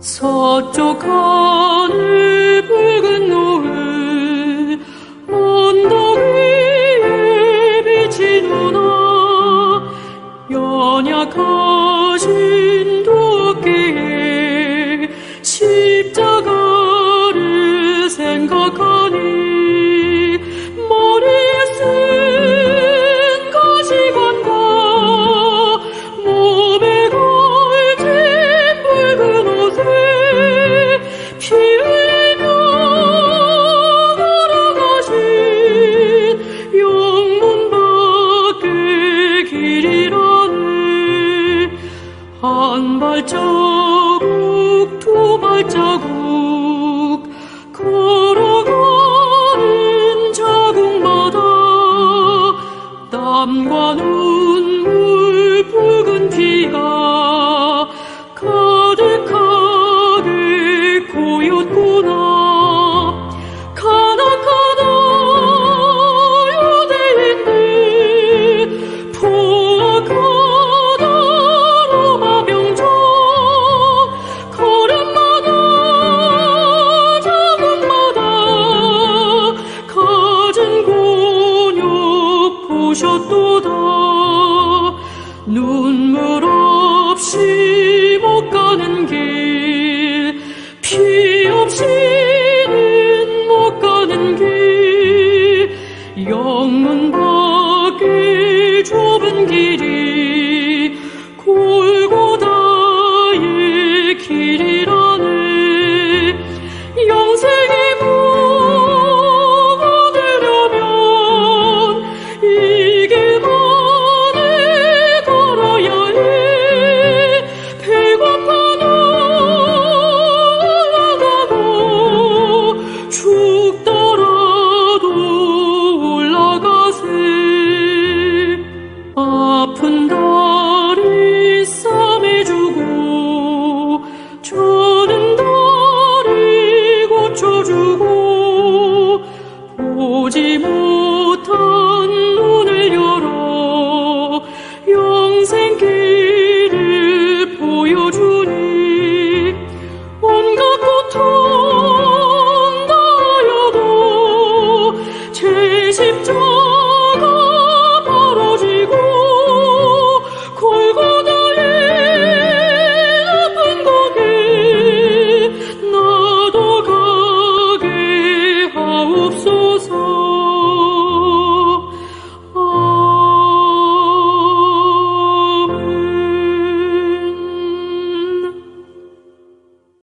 서쪽 하늘 붉은 노을. 한 발자국 두 발자국. 걸어가는 자국마다 땀과 눈 다시는 못 가는 길. 영문 밖에 좁은 길이